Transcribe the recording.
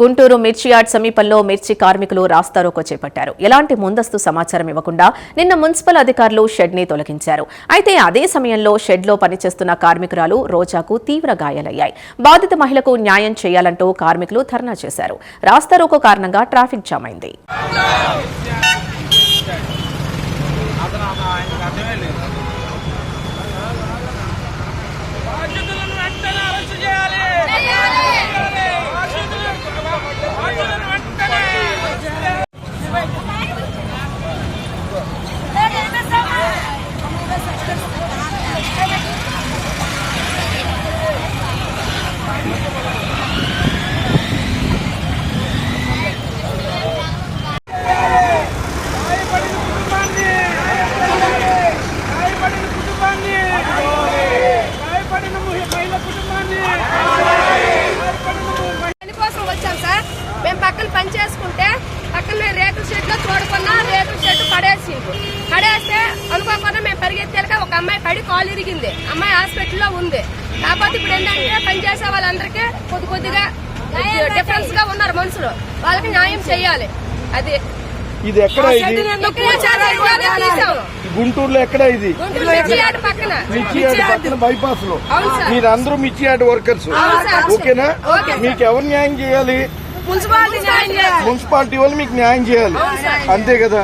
గుంటూరు మిర్చి యార్డ్ సమీపంలో మిర్చి కార్మికులు రాస్తారోకో చేపట్టారు. ఎలాంటి ముందస్తు సమాచారం ఇవ్వకుండా నిన్న మున్సిపల్ అధికారులు షెడ్ని తొలగించారు. అయితే అదే సమయంలో షెడ్లో పనిచేస్తున్న కార్మికురాలు రోజాకు తీవ్ర గాయాలయ్యాయి. బాధిత మహిళకు న్యాయం చేయాలంటూ కార్మికులు ధర్నా చేశారు. రాస్తారోకో కారణంగా ట్రాఫిక్ జామ్ అయింది. మేము పక్కన పని చేసుకుంటే పక్కన రేకుల షెడ్లో తోడుకున్నా రేకుల షెడ్ పడేసిండు పడేస్తే అనుకోకుండా మేము పరిగెత్తాక ఒక అమ్మాయి పడి కాలు ఇరిగింది. అమ్మాయి హాస్పిటల్లో ఉంది. కాకపోతే ఇప్పుడు ఏంటంటే పని చేసే వాళ్ళందరికీ కొద్ది కొద్దిగా డిఫరెన్స్గా ఉన్నారు మనుషులు. వాళ్ళకి న్యాయం చేయాలి. అది. ఇది ఎక్కడ ఇది. గుంటూరులో ఎక్కడ ఇది? పక్కన. బైపాస్లో. మీరందరూ మిర్చి యార్డ్ వర్కర్స్. ఓకేనా. మీకు ఎవరు న్యాయం చేయాలి? మున్సిపాలిటీ వాళ్ళు మీకు న్యాయం చేయాలి. అంతే కదా?